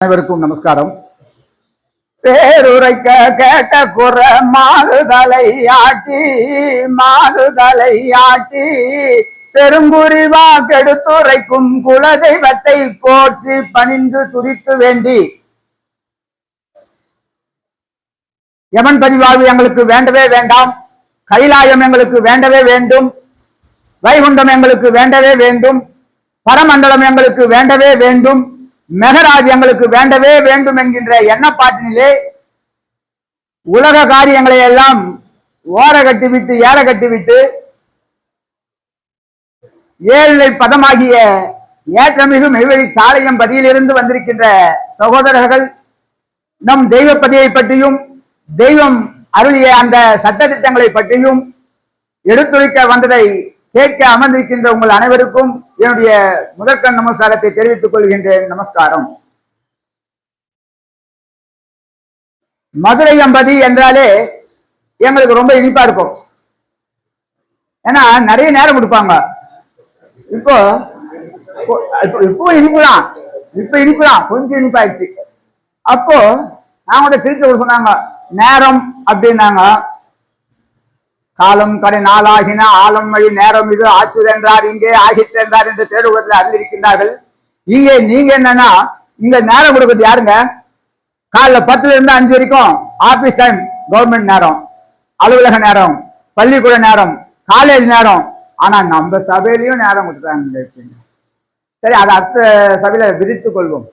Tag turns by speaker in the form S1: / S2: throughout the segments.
S1: அனைவருக்கும் நமஸ்காரம். பேருரைக்க கேட்ட குற மாறுதலை ஆட்டி மாறுதலை ஆட்டி பெருங்குறிவா கெடுத்துரைக்கும் குலதெய்வத்தை போற்றி பணிந்து துதித்து வேண்டி யமன் பதிவாழ்வு எங்களுக்கு வேண்டவே வேண்டாம் கைலாயம் எங்களுக்கு வேண்டவே வேண்டும் வைகுண்டம் எங்களுக்கு வேண்டவே வேண்டும் பரமண்டலம் எங்களுக்கு வேண்டவே வேண்டும் மெகராஜ் எங்களுக்கு வேண்டவே வேண்டும் என்கின்ற எண்ணப்பாட்டினிலே உலக காரியங்களை எல்லாம் ஓர கட்டிவிட்டு ஏற கட்டிவிட்டு ஏழை பதமாகிய ஏற்றமிகு மெய்வழி சாலையம் பதியிலிருந்து வந்திருக்கின்ற சகோதரர்கள் நம் தெய்வ பதியை பற்றியும் தெய்வம் அருளிய அந்த சட்ட திட்டங்களை பற்றியும் எடுத்துரைக்க வந்ததை கேட்க அமர்ந்திருக்கின்ற உங்கள் அனைவருக்கும் என்னுடைய முதற்கண் நமஸ்காரத்தை தெரிவித்துக் கொள்கின்றேன். நமஸ்காரம். மதுரை அம்பதி என்றாலே எங்களுக்கு ரொம்ப இனிப்பா இருக்கும். ஏன்னா நிறைய நேரம் கொடுப்பாங்க. இப்போ இப்போ இப்போ இனிப்பு தான் இப்போ இனிப்பு தான் கொஞ்சம் இனிப்பாயிடுச்சு. அப்போ நான் கூட திருச்சி ஒரு சொன்னாங்க நேரம் அப்படின்னாங்க. காலம் கடை நாளாகின ஆலம் வழி நேரம் இது ஆச்சுதென்றார் இங்கே ஆகிற்றென்றார் என்று தேடுவதில் அறிந்திருக்கின்றார்கள். இங்கே நீங்க என்னன்னா இங்க நேரம் கொடுக்கறது யாருங்க? காலைல பத்துல இருந்து அஞ்சு வரைக்கும் ஆபீஸ் டைம் கவர்மெண்ட் நேரம் அலுவலக நேரம் பள்ளிக்கூட நேரம் காலேஜ் நேரம். ஆனா நம்ம சபையிலையும் நேரம் கொடுத்தாங்க சரி அதை அடுத்த சபையில விரித்துக் கொள்வோம்.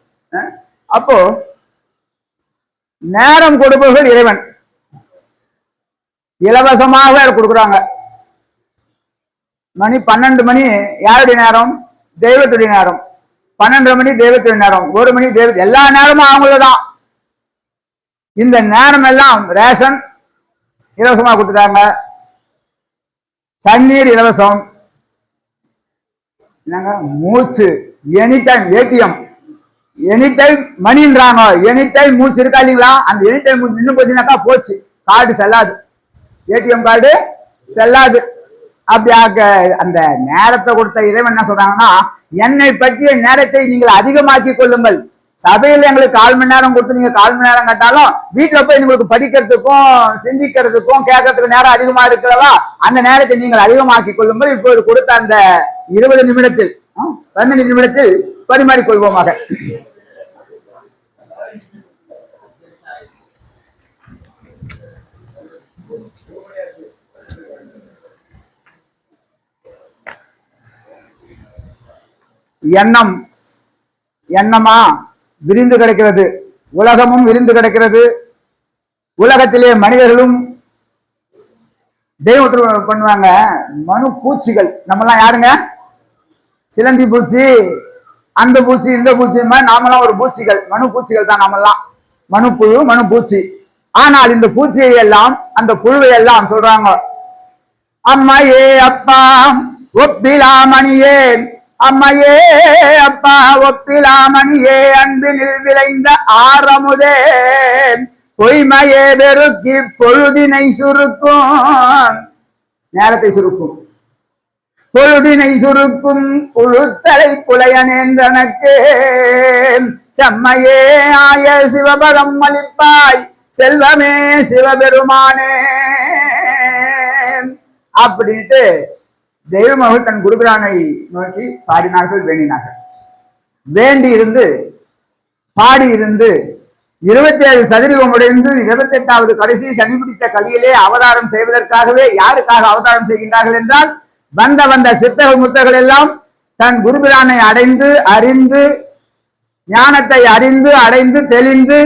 S1: அப்போ நேரம் கொடுப்பவர்கள் இறைவன். இலவசமாக கொடுக்குறாங்க. மணி பன்னெண்டு மணி யாருடைய நேரம்? தெய்வத்துடைய நேரம். பன்னெண்டரை மணி தெய்வத்துடைய நேரம். ஒரு மணி தெய்வ எல்லா நேரமும் அவங்களதான் இந்த நேரம் எல்லாம் ரேஷன் இலவசமா கொடுத்துட்டாங்க. தண்ணீர் இலவசம். என்னங்க? மூச்சு. Any time ATM. Any time மணின்றாங்க. Any time மூச்சு இருக்கா இல்லைங்களா? அந்த எனி டைம் நின்று போச்சுனாக்கா போச்சு. கார்டு செல்லாது. ஏடிஎம் கார்டு செல்லாது. அப்படியாக அந்த நேரத்தை கொடுத்த இறைவன் என்ன சொல்றாங்கன்னா என்னை பற்றிய நேரத்தை நீங்கள் அதிகமாக்கி கொள்ளுங்கள். சபையில் எங்களுக்கு கால் மணி நேரம் கொடுத்து நீங்க கால் மணி நேரம் கேட்டாலும் வீட்டுல போய் உங்களுக்கு படிக்கிறதுக்கும் சிந்திக்கிறதுக்கும் கேட்கறதுக்கு நேரம் அதிகமா இருக்கிறதா? அந்த நேரத்தை நீங்கள் அதிகமாக்கி கொள்ளுங்கள். இப்போது கொடுத்த அந்த இருபது நிமிடத்தில் பதினஞ்சு நிமிடத்தில் பரிமாறிக்கொள்வோமாக. எண்ணம். எண்ணமா? விரிந்து கிடக்கிறது. உலகமும் விரிந்து கிடக்கிறது. உலகத்திலே மனிதர்களும் தெய்வத்தில் பண்ணுவாங்க. மனு பூச்சிகள். நம்மலாம் யாருங்க? சிலந்தி பூச்சி அந்த பூச்சி இந்த பூச்சி மாதிரி நாமெல்லாம் ஒரு பூச்சிகள். மனு பூச்சிகள் தான் நாமெல்லாம். மனு புழு மனு பூச்சி. ஆனால் இந்த பூச்சியை எல்லாம் அந்த புழுவை எல்லாம் சொல்றாங்க. அம்மையே அப்பா ஒப்பிலாமணியே அம்மையே அப்பா ஒப்பிலாமணியே அன்பினில் விளைந்த ஆரமுதே. பொய்மையே பெருக்கி பொழுதினை சுருக்கும். நேரத்தை சுருக்கும். பொழுதினை சுருக்கும் உழுத்தலை புலையன் என்றனக்கு செம்மையே ஆய சிவபதம் அளிப்பாய் செல்வமே சிவபெருமானே. அப்படின்ட்டு தெய்வமகள் தன் குருபிரானை நோக்கி பாடினார்கள் வேண்டினார்கள். வேண்டி இருந்து பாடி இருந்து இருபத்தி ஏழு சதுரகம் உடைந்து இருபத்தி எட்டாவது கடைசி சனி பிடித்த கலியிலே அவதாரம் செய்வதற்காகவே யாருக்காக அவதாரம் செய்கின்றார்கள் என்றால் வந்த வந்த சித்தர்கள் முத்தர்கள் எல்லாம் தன் குருபிரானை அடைந்து அறிந்து ஞானத்தை அறிந்து அடைந்து தெளிந்து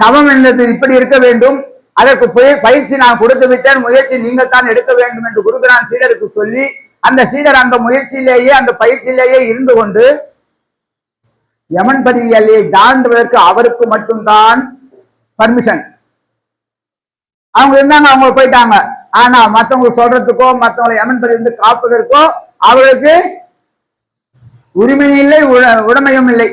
S1: தவம் என்பது இப்படி இருக்க வேண்டும். அதற்கு பயிற்சி நான் கொடுத்து விட்டேன். முயற்சி நீங்கள் தான் எடுக்க வேண்டும் என்று குருபிரான் சீடருக்கு சொல்லி அந்த சீடர் அந்த முயற்சியிலேயே அந்த பயிற்சியிலேயே இருந்து கொண்டு யமன் பதி எல்லையை தாண்டுவதற்கு அவருக்கு மட்டும்தான் பர்மிஷன் அவங்க இருந்தாங்க அவங்க போயிட்டாங்க. ஆனா மத்தவங்க சொல்றதுக்கோ மத்தவங்களை யமன் பதி இருந்து காப்பதற்கோ அவருக்கு உரிமையும் இல்லை உடமையும் உடைமையும் இல்லை.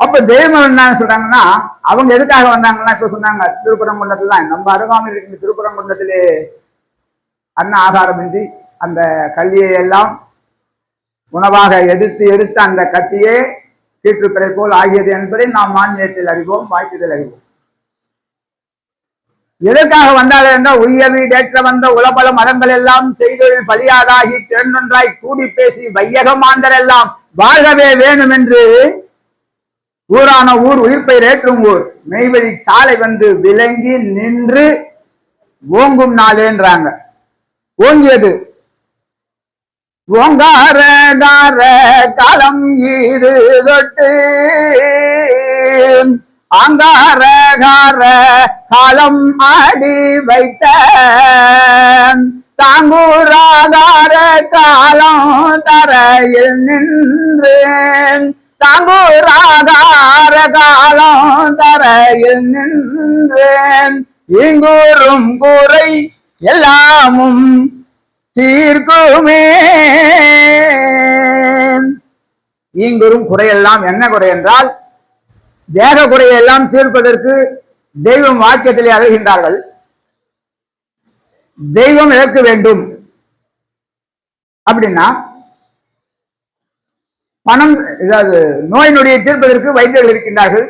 S1: அப்ப தெய்வம் என்ன சொல்றாங்கன்னா அவங்க எதுக்காக வந்தாங்கன்னா இப்ப சொன்னாங்க திருப்பரங்குன்றத்துல தான் நம்ம அருகாமையில் இருக்கின்ற திருப்பரங்குன்றத்திலே அன்ன ஆகாரமின்றி அந்த கல்லியை எல்லாம் உணவாக எடுத்து எடுத்து அந்த கத்தியே கீற்றுப்பிறை போல் ஆகியது என்பதை நாம் மானியத்தில் அறிவோம் வாய்க்கத்தில் அறிவோம். எதற்காக வந்தாலே என்றால் உய்ய வீடேற்ற வந்த உலபல மரங்கள் எல்லாம் செய்தொழில் பலியாதாகி திரண்டொன்றாய் கூடி பேசி வையகமாந்தரெல்லாம் மாந்தர் எல்லாம் வாழ்கவே வேணும் என்று ஊரான ஊர் உயிர்ப்பை ஏற்றும் ஊர். மெய்வழி சாலை வந்து விளங்கி நின்று ஓங்கும் நாளேன்றாங்க. ஓங்கியது. ஓங்கார கார காலம் இது தொட்டு ஆங்கார கார காலம் ஆடி வைத்த தாங்கூராகார காலம் தரையில் நின்று தாங்கூரா காலம் தரையில் நின்றேன். இங்கூறும் கூரை எல்லாமும் தீர்க்குமே இங்குறும் குறையெல்லாம் என்ன குறை என்றால் தேக குறையெல்லாம் தீர்ப்பதற்கு தெய்வம் வாக்கியத்திலே அழுகின்றார்கள். தெய்வம் இழக்க வேண்டும். அப்படின்னா பணம் அதாவது நோய் நொடியை தீர்ப்பதற்கு வைத்தியர்கள் இருக்கின்றார்கள்.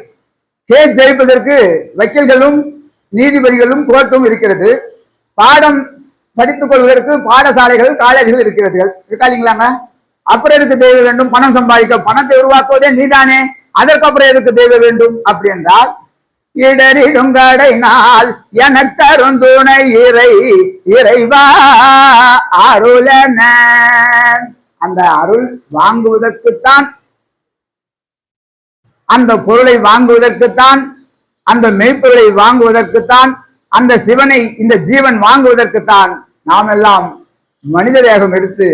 S1: கேஸ் ஜெயிப்பதற்கு வக்கீல்களும் நீதிபதிகளும் கோர்ட்டும் இருக்கிறது. பாடம் படித்துக் கொள்வதற்கு பாடசாலைகள் காலேஜ்கள் இருக்கிறது. இருக்கா இல்லைங்களாங்க அப்புறம் எதுக்கு தேவை வேண்டும்? பணம் சம்பாதிக்க பணத்தை உருவாக்குவதே நீதானே. அதற்கப்புறம் எதுக்கு தேவை வேண்டும்? அப்படி என்றால் இடரிடும் கடை நாள் எனத்தரும் துணை இறை இறைவா அருளன. அந்த அருள் வாங்குவதற்குத்தான் அந்த பொருளை வாங்குவதற்குத்தான் அந்த மெய்ப்பொருளை வாங்குவதற்குத்தான் அந்த சிவனை இந்த ஜீவன் வாங்குவதற்குத்தான் நாம் எல்லாம் மனித தேகம் எடுத்து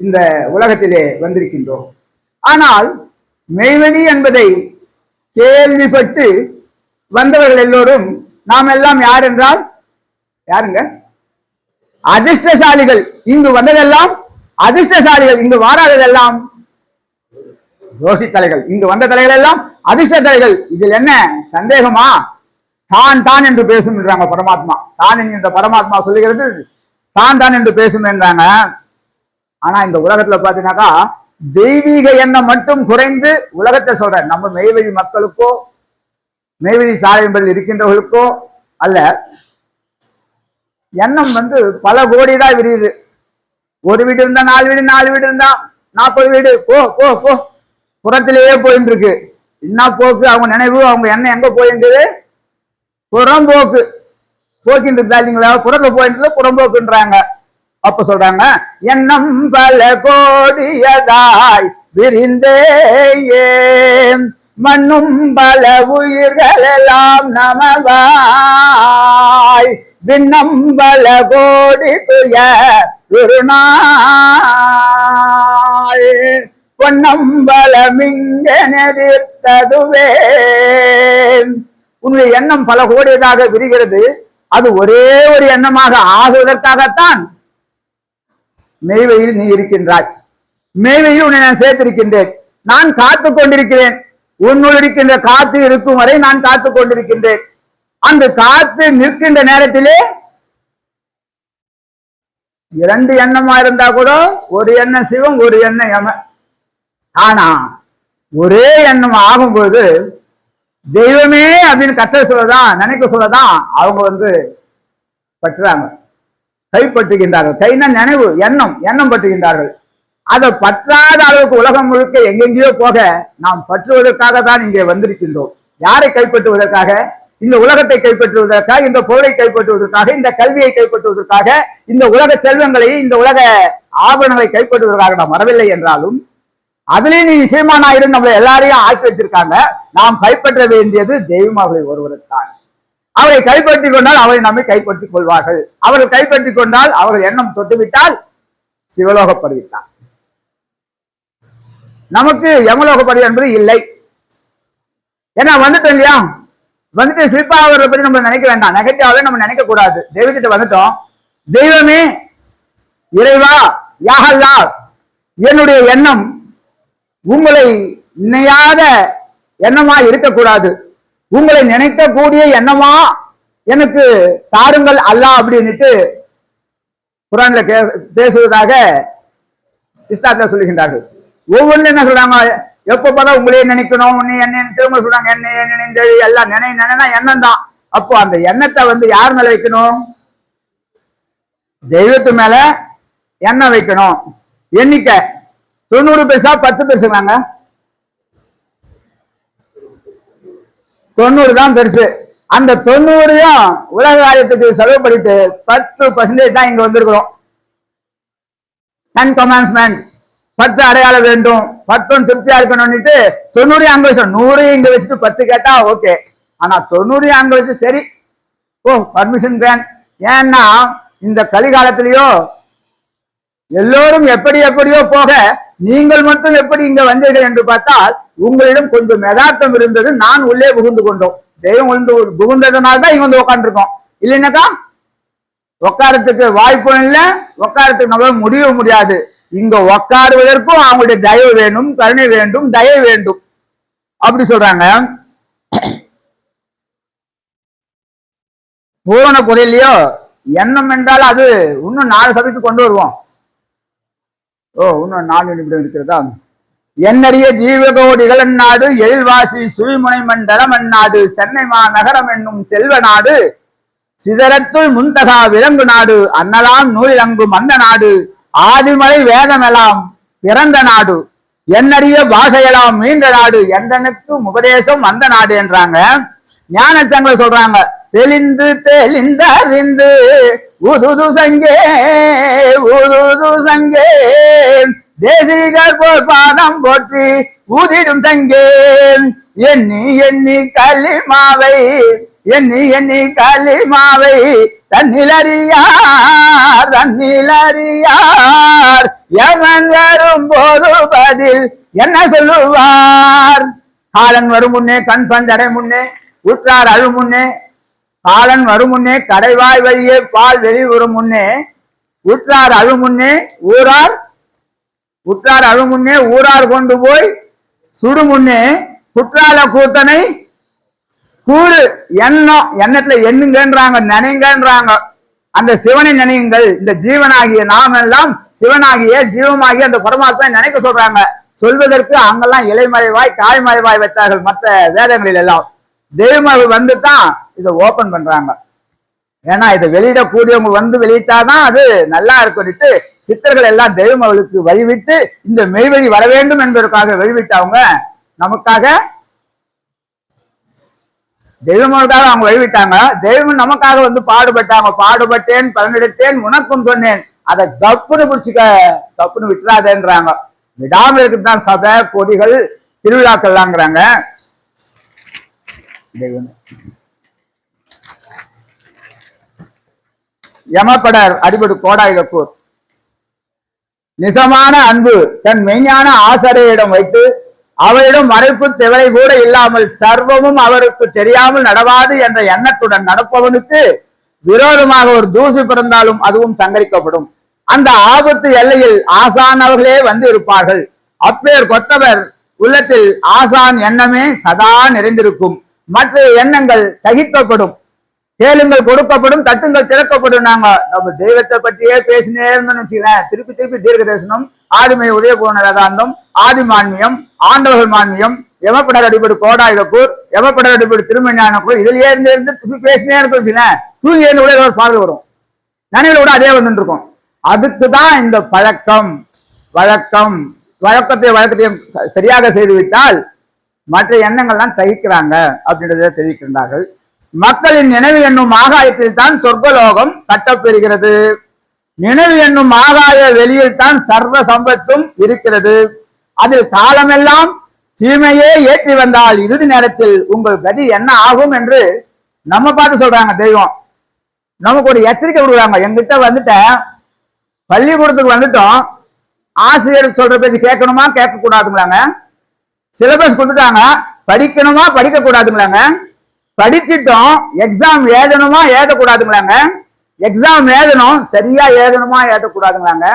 S1: இந்த உலகத்திலே வந்திருக்கின்றோம். ஆனால் மெய்வெளி என்பதை கேள்விப்பட்டு வந்தவர்கள் எல்லோரும் நாம் எல்லாம் யார் என்றால் யாருங்க? அதிர்ஷ்டசாலிகள். இங்கு வந்ததெல்லாம் அதிர்ஷ்டசாலிகள் இங்கு வாராததெல்லாம் யோசி தலைகள். இங்கு வந்த தலைகள் எல்லாம் அதிர்ஷ்ட தலைகள் இதில் என்ன சந்தேகமா? தான் தான் என்று பேசும் என்றாங்க பரமாத்மா. தான் என்கின்ற பரமாத்மா சொல்லுகிறது தான் தான் என்று பேசும் என்றாங்க. ஆனா இந்த உலகத்துல பாத்தீங்கன்னாக்கா தெய்வீக எண்ணம் மட்டும் குறைந்து உலகத்தை சொல்றேன். நம்ம மெய்வழி மக்களுக்கோ மெய்வழி சாலை என்பதில் இருக்கின்றவர்களுக்கோ அல்ல எண்ணம் வந்து பல கோடி தான் விரியுது. ஒரு வீடு இருந்தா நாலு வீடு நாலு வீடு இருந்தா நாற்பது வீடு. போ போ போ. புறத்திலேயே போயிட்டு இருக்கு என்ன போக்கு? அவங்க நினைவு அவங்க எண்ணம் எங்க போயின்றது? புறம்போக்கு. போக்கிட்டு இருந்தா இல்லைங்களா புறத்துல போயின்றது புறம்போக்குன்றாங்க. அப்ப சொல்றாங்க எண்ணம் பல கோடியதாய் விரிந்தே மண்ணும் பல உயிர்கள் எல்லாம் நமவாய். விண்ணம்பல கோடி துய குருநாள். பொன்னம்பலமிங்கெதிர்த்ததுவே உன்னுடைய எண்ணம் பல கோடியதாக விரிகிறது. அது ஒரே ஒரு எண்ணமாக ஆகுவதற்காகத்தான் மெய்வையில் நீ இருக்கின்றாய். மெய்வையில் உன்னை நான் சேர்த்திருக்கின்றேன். நான் காத்து கொண்டிருக்கிறேன். உன்னுள் இருக்கின்ற காத்து இருக்கும் வரை நான் காத்து கொண்டிருக்கின்றேன். அந்த காத்து நிற்கின்ற நேரத்திலே இரண்டு எண்ணமா இருந்தா கூட ஒரு எண்ணம் சிவம் ஒரு எண்ணம் யம. ஆனா ஒரே எண்ணம் ஆகும்போது தெய்வமே அப்படின்னு கத்த சொல்லதான் நினைக்க சொல்லதான் அவங்க வந்து பற்றுறாங்க. கைப்பற்றுகின்றார்கள். கைனா நினைவு எண்ணம் எண்ணம் பற்றுகின்றார்கள். அதை பற்றாத அளவுக்கு உலகம் முழுக்க எங்கெங்கேயோ போக நாம் பற்றுவதற்காக தான் இங்கே வந்திருக்கின்றோம். யாரை கைப்பற்றுவதற்காக? இந்த உலகத்தை கைப்பற்றுவதற்காக இந்த பொருளை கைப்பற்றுவதற்காக இந்த கல்வியை கைப்பற்றுவதற்காக இந்த உலக செல்வங்களை இந்த உலக ஆபரணங்களை கைப்பற்றுவதற்காக நாம் வரவில்லை என்றாலும் அதுலேயும் நீ இசைமானாயிரும் நம்மளை எல்லாரையும் ஆக்கி வச்சிருக்காங்க. நாம் கைப்பற்ற வேண்டியது தெய்வம் தெய்வமாகளை ஒருவரைத்தான். அவரை கைப்பற்றி கொண்டால் அவரை நம்மை கைப்பற்றிக் கொள்வார்கள். அவர்கள் கைப்பற்றி கொண்டால் அவர்கள் எண்ணம் தொட்டுவிட்டால் சிவலோகப்படுவிட்டார் நமக்கு யமலோகப்படி என்பது இல்லை. ஏன்னா வந்துட்டோம் இல்லையா? வந்துட்டு ஸ்லிப் ஆகிறத பத்தி நம்ம நினைக்க வேண்டாம். நெகட்டிவாவே நம்ம நினைக்க கூடாது தெய்வத்திட்ட வந்துட்டோம். தெய்வமே இறைவா யாகல்லா என்னுடைய எண்ணம் உங்களை நினையாத எண்ணமா இருக்கக்கூடாது. உங்களை நினைக்கக்கூடிய எண்ணமா எனக்கு தாருங்கள் அல்லாஹ் அப்படின்னுட்டு குரான்ல பேசுவதாக இஸ்லாத்துல சொல்லுகின்றார்கள். ஒவ்வொன்றும் என்ன சொல்றாங்க? எப்ப பார்த்தா உங்களே நினைக்கணும் உன்னை என்ன திரும்ப சொல்றாங்க என்ன நினைந்து எல்லாம் நினை நினைனா எண்ணம் தான் அப்போ அந்த எண்ணத்தை வந்து யார் மேல வைக்கணும்? தெய்வத்து மேல எண்ணெய் வைக்கணும்? எண்ணிக்கை. தொண்ணூறு பைசா பத்து பைசாங்க தொண்ணூறு தான் பெருசு. அந்த தொண்ணூறையும் உலக காரியத்துக்கு செலவு பண்ணிட்டு பத்து பர்சன்டேஜ் தான் இங்க வந்திருக்கிறோம். டென் கமான்ஸ்மெண்ட் பத்து அடையாளம் வேண்டும். பத்தும் திருப்தியா இருக்கணும்னுட்டு தொண்ணூறு அங்க வச்சு நூறு இங்க வச்சுட்டு பத்து கேட்டா ஓகே ஆனா தொண்ணூறு அங்க வச்சு சரி. ஓ பர்மிஷன் கிராண்ட் ஏன்னா இந்த கலிகாலத்திலயோ எல்லோரும் எப்படி எப்படியோ போக நீங்கள் மட்டும் எப்படி இங்க வந்தீர்கள் என்று பார்த்தால் உங்களிடம் கொஞ்சம் யதார்த்தம் இருந்தது. நான் உள்ளே புகுந்து கொண்டோம். தெய்வம் வந்து புகுந்ததுனால தான் இங்க வந்து உட்காந்துருக்கோம் இல்லைன்னாக்கா உட்காரத்துக்கு வாய்ப்பும் இல்லை. உட்காரத்துக்கு நம்மளால முடியவும் முடியாது. இங்க உட்காருவதற்கும் அவங்களுடைய தயவு வேணும் கருணை வேண்டும் தயவு வேண்டும். அப்படி சொல்றாங்க. பூரண புதையிலையோ எண்ணம் என்றால் அது இன்னும் நாலு சபைக்கு கொண்டு வருவோம். ஓ இன்னும் நாலு நிமிடம் இருக்கிறதா? என்னறிய ஜீவகோடிகள் நாடு எழில்வாசி சுழிமுனை மண்டலம் அந்நாடு சென்னை மா நகரம் என்னும் செல்வ நாடு. சிதறத்துள் முந்தகா விலங்கு நாடு. அன்னலாம் நூலிலங்கும் அந்த நாடு. ஆதிமலை வேதமெல்லாம் பிறந்த நாடு. என்னறிய பாஷையெல்லாம் மீண்ட நாடு. என்றனுக்கு உபதேசம் வந்த நாடு என்றாங்க. ஞான சங்கல சொல்றாங்க தெளிந்து தெளிந்தறிந்து உதுது சங்கே உதுது சங்கே தேசிகர் போல் பாதம் போற்றி ஊதிடும் சங்கே. எண்ணி எண்ணி களிமாவை எண்ணி எண்ணி களிமாவை தன்னிலறியார் தன்னிலறியார். எவன் வரும் போது பதில் என்ன சொல்லுவார்? காலன் வரும் முன்னே கண் பந்தடை முன்னே உற்றார் அழு முன்னே காலன் வரும் முன்னே கடைவாய் வழியே பால் வெளிவரும் முன்னே உற்றார் அழு முன்னே ஊரார் உற்றார் அழு முன்னே ஊரார் கொண்டு போய் சுடு முன்னே குற்றால கூத்தனை கூடு எண்ணம் எண்ணத்துல எண்ணுங்கன்றாங்க நினைங்கன்றாங்க. அந்த சிவனை நினையுங்கள். இந்த ஜீவனாகிய நாம் எல்லாம் சிவனாகிய ஜீவமாகிய அந்த பரமாத்மா நினைக்க சொல்றாங்க. சொல்வதற்கு அங்கெல்லாம் இலைமறைவாய் தாய்மறைவாய் வைத்தார்கள் மற்ற வேதங்களில் எல்லாம் தெய்வமாக வந்து தான் இதை ஓபன் பண்றாங்க. ஏன்னா இதை வெளியிடக்கூடியவங்க வந்து வெளியிட்டாதான் அது நல்லா இருக்கும்னுட்டு சித்தர்கள் எல்லாம் தெய்வமகளுக்கு வழிவிட்டு இந்த மெய்வழி வர வேண்டும் என்பதற்காக வெளிவிட்டவங்க நமக்காக தெய்வங்களுக்காக அவங்க வழிவிட்டாங்க. தெய்வம் நமக்காக வந்து பாடுபட்டாங்க. பாடுபட்டேன் பலனெடுத்தேன் உனக்கும் சொன்னேன். அதை தப்புன்னு பிடிச்சிக்க தப்புன்னு விட்டுறாதேன்றாங்க. விடாம இருக்குதான் சபை கொடிகள் திருவிழாக்கள்லாங்கிறாங்க. யமப்படர் அடிபடு கோடாயுதப்பூர் நிசமான அன்பு தன் மெய்ஞான ஆசரையிடம் வைத்து அவரிடம் மறைப்பு திவரை கூட இல்லாமல் சர்வமும் அவருக்கு தெரியாமல் நடவாது என்ற எண்ணத்துடன் நடப்பவனுக்கு விரோதமாக ஒரு தூசி பிறந்தாலும் அதுவும் சங்கரிக்கப்படும். அந்த ஆபத்து எல்லையில் ஆசான் அவர்களே வந்து இருப்பார்கள். அப்பேர் கொத்தவர் உள்ளத்தில் ஆசான் எண்ணமே சதா நிறைந்திருக்கும். மற்ற எண்ணங்கள் தகிக்கப்படும். கேளுங்கள் கொடுக்கப்படும் தட்டுங்கள் திறக்கப்படும் நாங்க. நம்ம தெய்வத்தை பற்றியே பேசினே இருந்தோம்னு வச்சுக்கிறேன் திருப்பி திருப்பி தீர்க்க தரிசனம் ஆதிமை உதயபூர்ண வேதாந்தம் ஆதி மான்மியம் ஆண்டவர்கள் மான்மியம் எமப்படர் அடிப்படை கோடாயுதக்கூர் எமப்படர் அடிப்படை திருமணியானக்கூர் இதுலயே இருந்து இருந்து திருப்பி பேசினே இருக்கும் வச்சுக்கிறேன் தூங்கி இருந்து கூட ஒரு பாடல் வரும். நினைவில் கூட அதே வந்துட்டு இருக்கும். அதுக்கு தான் இந்த பழக்கம். வழக்கம். வழக்கத்தை வழக்கத்தையும் சரியாக செய்துவிட்டால் மற்ற எண்ணங்கள்லாம் தகிக்கிறாங்க அப்படின்றத தெரிவிக்கின்றார்கள். மக்களின் நினைவு என்னும் ஆகாயத்தில் தான் சொர்க்கலோகம் கட்டப்பெறுகிறது. நினைவு என்னும் ஆகாய வெளியில் தான் சர்வ சம்பத்தும் இருக்கிறது. அதில் காலமெல்லாம் தீமையே ஏற்றி வந்தால் இறுதி நேரத்தில் உங்கள் கதி என்ன ஆகும் என்று நம்ம பார்த்து சொல்றாங்க தெய்வம். நமக்கு ஒரு எச்சரிக்கை விடுறாங்க எங்கிட்ட வந்துட்டேன் பள்ளிக்கூடத்துக்கு வந்துட்டோம். ஆசிரியர் சொல்ற பேச்சு கேட்கணுமா கேட்க கூடாதுங்களாங்க சிலபஸ் கொடுத்துட்டாங்க. படிக்கணுமா படிக்க கூடாதுங்களாங்க படிச்சிட்டோம் எக்ஸாம் எழுதணுமா எழுதக்கூடாதுங்களாங்க? எக்ஸாம் எழுதணும் சரியா எழுதணுமா எழுதக்கூடாதுங்களாங்க?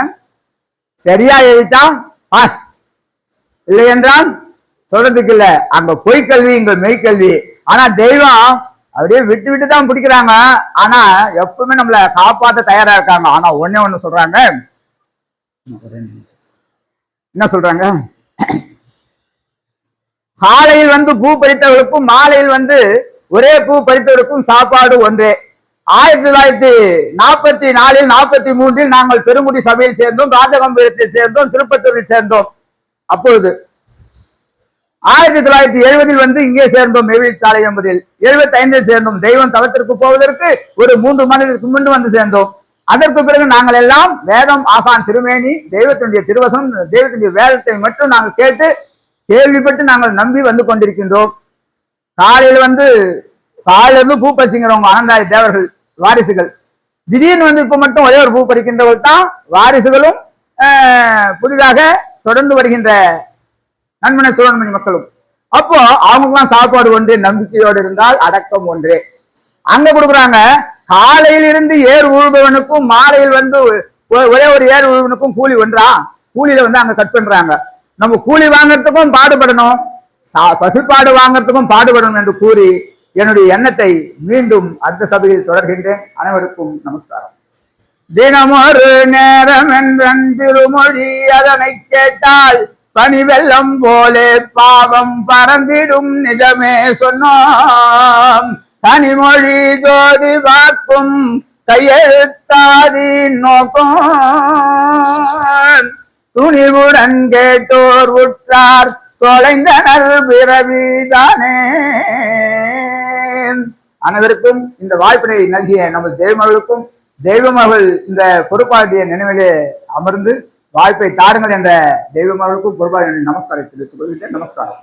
S1: சரியா எழுதிட்டா பாஸ் இல்லை என்றால் சொல்றதுக்கு இல்ல. அங்க பொய்க்கல்வி இங்க மெய்க்கல்வி ஆனா தெய்வம் அப்படியே விட்டு விட்டு தான் பிடிக்கிறாங்க. ஆனா எப்பவுமே நம்மள காப்பாற்ற தயாரா இருக்காங்க. ஆனா ஒன்னே ஒண்ணு சொல்றாங்க. என்ன சொல்றாங்க? காலையில் வந்து பூ பறித்தவர்களுக்கும் மாலையில் வந்து ஒரே பூ பறித்தவருக்கும் சாப்பாடு ஒன்றே. ஆயிரத்தி தொள்ளாயிரத்தி நாற்பத்தி நாலில் நாற்பத்தி மூன்றில் நாங்கள் பெருங்குடி சபையில் சேர்ந்தோம் ராஜகம்பீரத்தில் சேர்ந்தோம் திருப்பத்தூரில் சேர்ந்தோம். அப்பொழுது ஆயிரத்தி தொள்ளாயிரத்தி எழுபதில் வந்து இங்கே சேர்ந்தோம் எழில் சாலை என்பதில். எழுபத்தி ஐந்தில் சேர்ந்தோம் தெய்வம் தவத்திற்கு போவதற்கு ஒரு மூன்று மாதத்திற்கு முன்பு வந்து சேர்ந்தோம். அதற்கு பிறகு நாங்கள் எல்லாம் வேதம் ஆசான் திருமேனி தெய்வத்தினுடைய திருவசம் தெய்வத்தினுடைய வேதத்தை மட்டும் நாங்கள் கேட்டு கேள்விப்பட்டு நாங்கள் நம்பி வந்து கொண்டிருக்கின்றோம். காலையில் வந்து காலையில இருந்து பூ பறிச்சுங்கிறவங்க ஆனந்தாய் தேவர்கள் வாரிசுகள். திடீர்னு வந்து இப்போ மட்டும் ஒரே ஒரு பூ பறிக்கின்றவர்கள் தான் வாரிசுகளும் புதிதாக தொடர்ந்து வருகின்ற நண்பன சுழன்மணி மக்களும். அப்போ அவங்களுக்குலாம் சாப்பாடு ஒன்று நம்பிக்கையோடு இருந்தால் அடக்கம் ஒன்றே. அங்க கொடுக்குறாங்க காலையில் இருந்து ஏர் உழுபவனுக்கும் மாலையில் வந்து ஒரே ஒரு ஏர் உழுவனுக்கும் கூலி ஒன்றா? கூலியில வந்து அங்க கட் பண்றாங்க. நம்ம கூலி வாங்குறதுக்கும் பாடுபடணும். பசுப்பாடு வாங்குறதுக்கும் பாடுபடணும் என்று கூறி என்னுடைய எண்ணத்தை மீண்டும் அடுத்த சபையில் தொடர்கின்றேன். அனைவருக்கும் நமஸ்காரம். தினமொரு நேரம் என்றன் திருமொழி அதனை கேட்டால் பனி வெள்ளம் போலே பாவம் பறந்திடும் நிஜமே சொன்னோம். தனிமொழி ஜோதி பார்க்கும் கையெழுத்தாதி நோக்கம். துணிவுடன் கேட்டோர் உற்றார் தொலைந்தனர் பிறவிதானே. அனைவருக்கும் இந்த வாய்ப்பினை நல்கிய நமது தெய்வமகளுக்கும் தெய்வமகள் இந்த பொறுப்பாட்டிய நினைவிலே அமர்ந்து வாய்ப்பை தாருங்கள் என்ற தெய்வமகளுக்கும் பொறுப்பாக நமஸ்காரம் தெரிவித்துக் கொள்கின்றேன். நமஸ்காரம்.